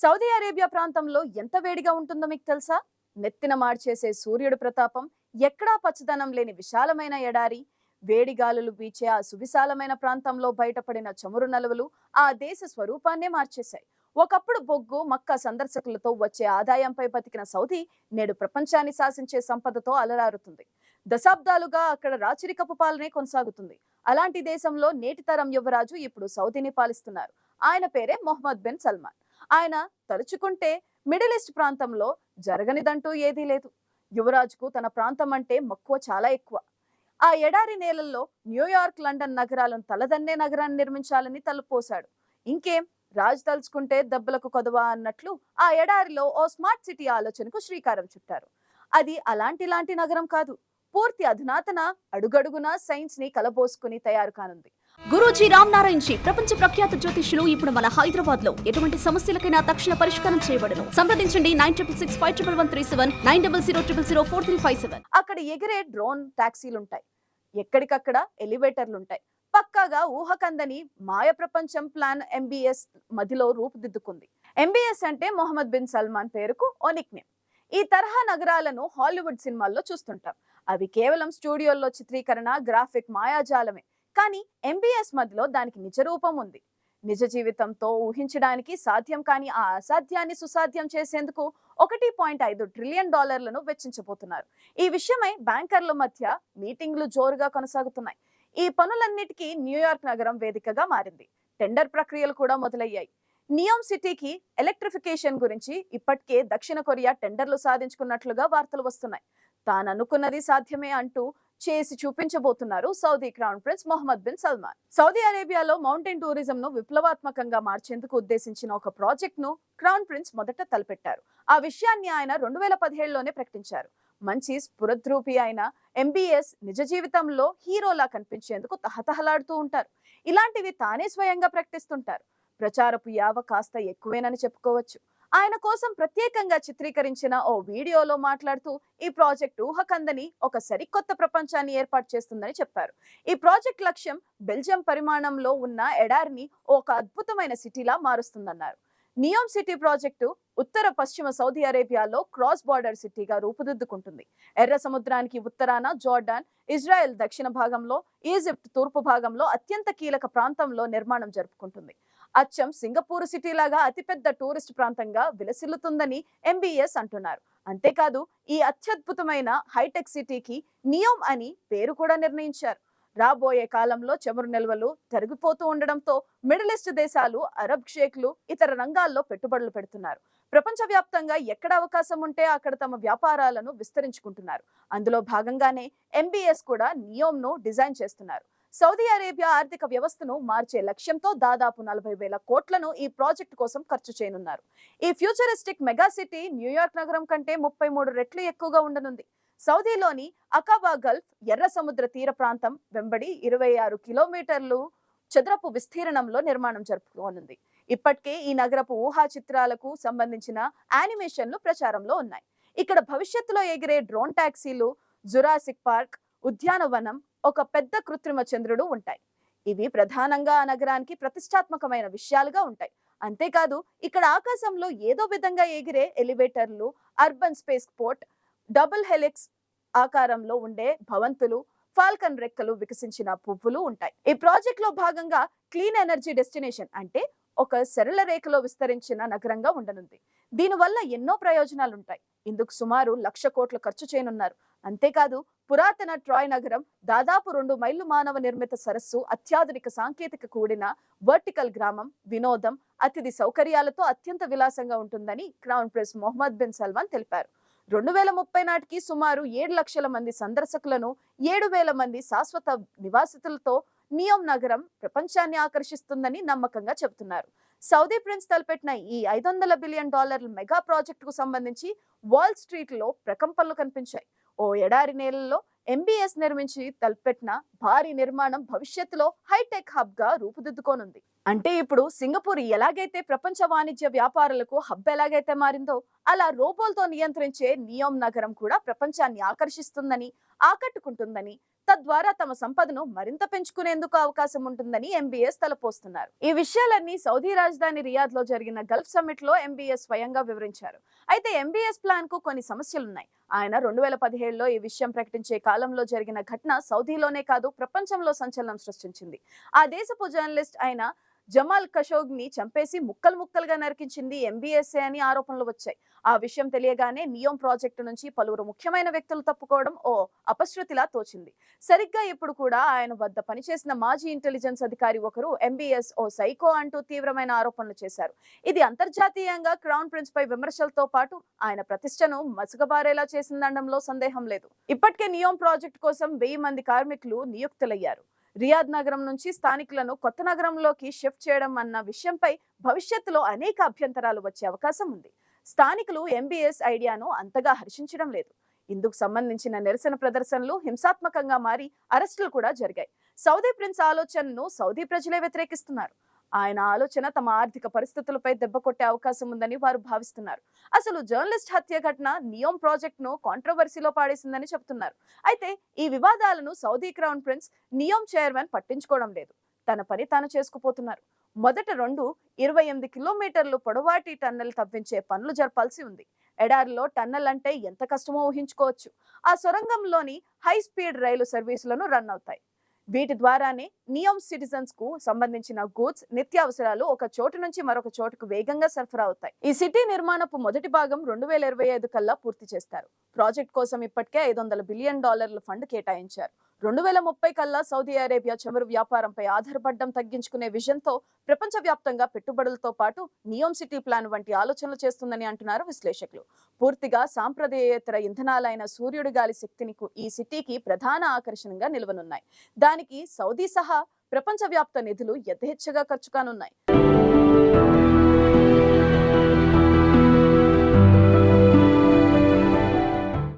Saudi Arabia ప్రాంతంలో ఎంత వేడిగా ఉంటుందో మీకు తెలుసా? నెత్తిన మార్చేసే సూర్యుడు ప్రతాపం ఎక్కడా పచ్చదనం లేని విశాలమైన ఎడారి వేడి గాలులు వీచే ఆ సువిశాలమైన ప్రాంతంలో బయటపడిన చమురు నలువలు ఆ దేశ స్వరూపాన్నే మార్చేశాయి. ఒకప్పుడు బొగ్గు మక్క సందర్శకులతో వచ్చే ఆదాయంపై బతికిన సౌదీ నేడు ప్రపంచాన్ని శాసించే సంపదతో అలరారుతుంది. దశాబ్దాలుగా అక్కడ రాచరికపు పాలనే కొనసాగుతుంది. అలాంటి దేశంలో నేటి తరం యువరాజు ఇప్పుడు సౌదీని పాలిస్తున్నారు. ఆయన పేరే మొహమ్మద్ బిన్ సల్మాన్. ఆయన తలుచుకుంటే మిడిల్ ఈస్ట్ ప్రాంతంలో జరగనిదంటూ ఏదీ లేదు. యువరాజుకు తన ప్రాంతం అంటే మక్కువ చాలా ఎక్కువ. ఆ ఎడారి నేలల్లో న్యూయార్క్ లండన్ నగరాలను తలదన్నే నగరాన్ని నిర్మించాలని తలుపోశాడు. ఇంకేం? రాజు తలుచుకుంటే దెబ్బలకు కొదవా అన్నట్లు ఆ ఎడారిలో ఓ స్మార్ట్ సిటీ ఆలోచనకు శ్రీకారం చుట్టారు. అది అలాంటి లాంటి నగరం కాదు. పూర్తి అధునాతన అడుగడుగునా సైన్స్ని కలబోసుకుని తయారు కానుంది. గురూజీ రామ్ నారాయణ్ జీ ప్రపంచ ప్రఖ్యాత జ్యోతిష్యులు ఇప్పుడు మన హైదరాబాద్లో ఎటువంటి సమస్యలకైనా తక్షణ పరిష్కారం చేయబడను. సంప్రదించండి nine triple six five triple one three seven nine double zero triple zero four three five seven. అక్కడ ఎగిరే డ్రోన్ టాక్సీలు ఉంటాయి ఎక్కడికక్కడ ఎలివేటర్లు ఉంటాయి పక్కాగా ఊహకందని మాయ ప్రపంచం ప్లాన్ ఎంబీఎస్ మదిలో రూపుదిద్దుకుంది. ఎంబీఎస్ అంటే మొహమ్మద్ బిన్ సల్మాన్ పేరుకు ఓ నిక్నేమ్ ఈ తరహా నగరాలను హాలీవుడ్ సినిమాల్లో చూస్తుంటాం. అవి కేవలం స్టూడియోల్లో చిత్రీకరణ గ్రాఫిక్ మాయాజాలమే. కానీ ఎంబీఎస్ మధ్యలో దానికి నిజ రూపం ఉంది. నిజ జీవితంతో ఊహించడానికి సాధ్యం కాని ఆ అసాధ్యాన్ని సుసాధ్యం చేసేందుకు ఒకటి పాయింట్ ఐదు ట్రిలియన్ డాలర్లను వెచ్చించబోతున్నారు. ఈ విషయమై బ్యాంకర్ల మధ్య మీటింగ్లు జోరుగా కొనసాగుతున్నాయి. ఈ పనులన్నిటికీ న్యూయార్క్ నగరం వేదికగా మారింది. టెండర్ ప్రక్రియలు కూడా మొదలయ్యాయి. నియోమ్ సిటీకి ఎలక్ట్రిఫికేషన్ గురించి ఇప్పటికే దక్షిణ కొరియా టెండర్లు సాధించుకున్నట్లుగా వార్తలు వస్తున్నాయి. తాను అనుకున్నది సాధ్యమే అంటూ చేసి చూపించబోతున్నారు Saudi crown prince Mohammed bin Salman. Saudi అరేబియాలో మౌంటైన్ టూరిజం ను విప్లవాత్మకంగా మార్చేందుకు ఉద్దేశించిన ఒక ప్రాజెక్ట్ను క్రౌన్ ప్రిన్స్ మొదట తలపెట్టారు. ఆ విషయాన్ని ఆయన రెండు వేల పదిహేడులోనే ప్రకటించారు. మంచి స్ఫురద్రూపి అయిన ఎంబీఎస్ నిజ జీవితంలో హీరోలా కనిపించేందుకు తహతహలాడుతూ ఉంటారు. ఇలాంటివి తానే స్వయంగా ప్రకటిస్తుంటారు. ప్రచారపు యావ కాస్త ఎక్కువేనని చెప్పుకోవచ్చు. ఆయన కోసం ప్రత్యేకంగా చిత్రీకరించిన ఓ వీడియోలో మాట్లాడుతూ ఈ ప్రాజెక్ట్ ఊహకందని ఒక సరికొత్త ప్రపంచాన్ని ఏర్పాటు చేస్తుందని చెప్పారు. ఈ ప్రాజెక్ట్ లక్ష్యం బెల్జియం పరిమాణంలో ఉన్న ఎడారిని ఒక అద్భుతమైన సిటీలా మారుస్తుందన్నారు. నియోమ్ సిటీ ప్రాజెక్టు ఉత్తర పశ్చిమ సౌదీ అరేబియాలో క్రాస్ బార్డర్ సిటీగా రూపుదిద్దుకుంటుంది. ఎర్ర సముద్రానికి ఉత్తరాన జోర్డాన్ ఇజ్రాయెల్ దక్షిణ భాగంలో ఈజిప్ట్ తూర్పు భాగంలో అత్యంత కీలక ప్రాంతంలో నిర్మాణం జరుపుకుంటుంది. అచ్చం సింగపూర్ సిటీ లాగా అతిపెద్ద టూరిస్ట్ ప్రాంతంగా విలసిల్లుతుందని ఎంబీఎస్ అంటున్నారు. అంతేకాదు ఈ అత్యద్భుతమైన హైటెక్ సిటీకి నియోమ్ అని పేరు కూడా నిర్ణయించారు. రాబోయే కాలంలో చమురు నిల్వలు తరిగిపోతూ ఉండడంతో మిడిల్ ఈస్ట్ దేశాలు అరబ్ షేక్లు ఇతర రంగాల్లో పెట్టుబడులు పెడుతున్నారు. ప్రపంచవ్యాప్తంగా ఎక్కడ అవకాశం ఉంటే అక్కడ తమ వ్యాపారాలను విస్తరించుకుంటున్నారు. అందులో భాగంగానే ఎంబీఎస్ కూడా నియోమ్ను డిజైన్ చేస్తున్నారు. సౌదీ అరేబియా ఆర్థిక వ్యవస్థను మార్చే లక్ష్యంతో దాదాపు నలభై వేల కోట్లను ఈ ప్రాజెక్టు కోసం ఖర్చు చేయనున్నారు. ఈ ఫ్యూచరిస్టిక్ మెగాసిటీ న్యూయార్క్ నగరం కంటే ముప్పై మూడు రెట్లు ఎక్కువగా ఉండనుంది. సౌదీలోని అకాబా గల్ఫ్ ఎర్ర సముద్ర తీర ప్రాంతం వెంబడి ఇరవై ఆరు కిలోమీటర్లు చదరపు విస్తీర్ణంలో నిర్మాణం జరుపుకోనుంది. ఇప్పటికే ఈ నగరపు ఊహా చిత్రాలకు సంబంధించిన యానిమేషన్లు ప్రచారంలో ఉన్నాయి. ఇక్కడ భవిష్యత్తులో ఎగిరే డ్రోన్ టాక్సీలు జురాసిక్ పార్క్ ఉద్యానవనం ఒక పెద్ద కృత్రిమ చంద్రుడు ఉంటాయి. ఇవి ప్రధానంగా ఆ నగరానికి ప్రతిష్టాత్మకమైన విషయాలుగా ఉంటాయి. అంతేకాదు ఇక్కడ ఆకాశంలో ఏదో విధంగా ఎగిరే ఎలివేటర్లు urban space port double helix ఆకారంలో ఉండే భవంతులు ఫాల్కన్ రెక్కలు వికసించిన పువ్వులు ఉంటాయి. ఈ ప్రాజెక్ట్లో భాగంగా క్లీన్ ఎనర్జీ డెస్టినేషన్ అంటే ఒక సరళ రేఖలో విస్తరించిన నగరంగా ఉండనుంది. దీనివల్ల ఎన్నో ప్రయోజనాలు ఉంటాయి ఇందుకు సుమారు లక్ష కోట్లు ఖర్చు చేయనున్నారు. అంతేకాదు పురాతన ట్రాయ్ నగరం దాదాపు రెండు మైళ్ళు మానవ నిర్మిత సరస్సు అత్యాధునిక సాంకేతిక కూడిన వర్టికల్ గ్రామం వినోదం అతిథి సౌకర్యాలతో అత్యంత విలాసంగా ఉంటుందని crown prince Mohammed bin Salman తెలిపారు. రెండు వేల ముప్పై నాటికి సుమారు ఏడు లక్షల మంది సందర్శకులను ఏడు వేల మంది శాశ్వత నివాసితులతో నియోమ్ నగరం ప్రపంచాన్ని ఆకర్షిస్తుందని నమ్మకంగా చెబుతున్నారు. సౌదీ ప్రిన్స్ తలపెట్టిన ఈ ఐదు వందల బిలియన్ డాలర్ల మెగా ప్రాజెక్టుకు సంబంధించి వాల్ స్ట్రీట్లో ప్రకంపనలు కనిపించాయి. ఓ ఎడారి నేలల్లో ఎంబీఎస్ నిర్మించి తలపెట్టిన భారీ నిర్మాణం భవిష్యత్తులో హైటెక్ హబ్గా రూపుదిద్దుకోనుంది. అంటే ఇప్పుడు సింగపూర్ ఎలాగైతే ప్రపంచ వాణిజ్య వ్యాపారులకు హబ్ ఎలాగైతే మారిందో అలా రోబోల్తో నియంత్రించే నియోమ్ నగరం కూడా ప్రపంచాన్ని ఆకర్షిస్తుందని ఆకట్టుకుంటుందని తద్వారా తమ సంపదను మరింత పెంచుకునేందుకు అవకాశం ఉంటుందని ఎంబీఎస్ తలపోస్తున్నారు. ఈ విషయాలన్నీ సౌదీ రాజధాని రియాద్లో జరిగిన గల్ఫ్ సమ్మిట్లో ఎంబీఎస్ స్వయంగా వివరించారు. అయితే ఎంబీఎస్ ప్లాన్కు కొన్ని సమస్యలున్నాయి. ఆయన రెండు వేల పదిహేడులో ఈ విషయం ప్రకటించే కాలంలో జరిగిన ఘటన సౌదీలోనే కాదు ప్రపంచంలో సంచలనం సృష్టించింది. ఆ దేశపు జర్నలిస్ట్ అయిన జమాల్ ఖషోగ్ని చంపేసి ముక్కలు ముక్కలుగా నరికించింది ఎంబీఎస్ఏ అని ఆరోపణలు వచ్చాయి. ఆ విషయం తెలియగానే నియోమ్ ప్రాజెక్టు నుంచి పలువురు ముఖ్యమైన వ్యక్తులు తప్పుకోవడం ఓ అపశృతిలా తోచింది. సరిగ్గా ఇప్పుడు కూడా ఆయన వద్ద పనిచేసిన మాజీ ఇంటెలిజెన్స్ అధికారి ఒకరు ఎంబీఎస్ ఓ సైకో అంటూ తీవ్రమైన ఆరోపణలు చేశారు. ఇది అంతర్జాతీయంగా క్రౌన్ ప్రిన్స్ పై విమర్శలతో పాటు ఆయన ప్రతిష్టను మసుగబారేలా చేసిందనడంలో సందేహం లేదు. ఇప్పటికే నియోమ్ ప్రాజెక్ట్ కోసం వెయ్యి మంది కార్మికులు నియుక్తులయ్యారు. రియాద్ నగరం నుంచి స్థానికులను కొత్త నగరంలోకి షిఫ్ట్ చేయడం అన్న విషయంపై భవిష్యత్తులో అనేక అభ్యంతరాలు వచ్చే అవకాశం ఉంది. స్థానికులు ఎంబీఎస్ ఐడియాను అంతగా హర్షించడం లేదు. ఇందుకు సంబంధించిన నిరసన ప్రదర్శనలు హింసాత్మకంగా మారి అరెస్టులు కూడా జరిగాయి. సౌదీ ప్రిన్స్ ఆలోచనను సౌదీ ప్రజలే వ్యతిరేకిస్తున్నారు. ఆయన ఆలోచన తమ ఆర్థిక పరిస్థితులపై దెబ్బ కొట్టే అవకాశం ఉందని వారు భావిస్తున్నారు. అసలు జర్నలిస్ట్ హత్య ఘటన నియోం ప్రాజెక్ట్ను కాంట్రవర్సీలో పాడేసిందని చెబుతున్నారు. అయితే ఈ వివాదాలను Saudi crown prince Neom chairman పట్టించుకోవడం లేదు. తన పని తాను చేసుకుపోతున్నారు. మొదట రెండు ఇరవై ఎనిమిది కిలోమీటర్లు పొడవాటి టన్నెల్ తవ్వించే పనులు జరపాల్సి ఉంది. ఎడారిలో టన్నెల్ అంటే ఎంత కష్టమో ఊహించుకోవచ్చు. ఆ సొరంగంలోని హై స్పీడ్ రైలు సర్వీసులను రన్ అవుతాయి. వీటి ద్వారానే నియమ్ సిటిజన్స్కు సంబంధించిన గూడ్స్ నిత్యావసరాలు ఒక చోటు నుంచి మరొక చోటుకు వేగంగా సరఫరా అవుతాయి. ఈ సిటీ నిర్మాణపు మొదటి భాగం రెండు వేల ఇరవై ఐదు కల్లా పూర్తి చేస్తారు. ప్రాజెక్ట్ కోసం ఇప్పటికే ఐదు వందల బిలియన్ డాలర్ల ఫండ్ కేటాయించారు. రెండు వేల ముప్పై కల్లా సౌదీ అరేబియా చమురు వ్యాపారంపై ఆధారపడడం తగ్గించుకునే విజన్తో ప్రపంచవ్యాప్తంగా పెట్టుబడులతో పాటు నియోమ్ సిటీ ప్లాన్ వంటి ఆలోచనలు చేస్తుందని అంటున్నారు విశ్లేషకులు. పూర్తిగా సాంప్రదాయేతర ఇంధనాలైన సూర్యుడి గాలి శక్తిని ఈ సిటీకి ప్రధాన ఆకర్షణగా నిలవనున్నాయి. దానికి సౌదీ సహా ప్రపంచవ్యాప్త నిధులు యథేచ్ఛగా ఖర్చు కానున్నాయి.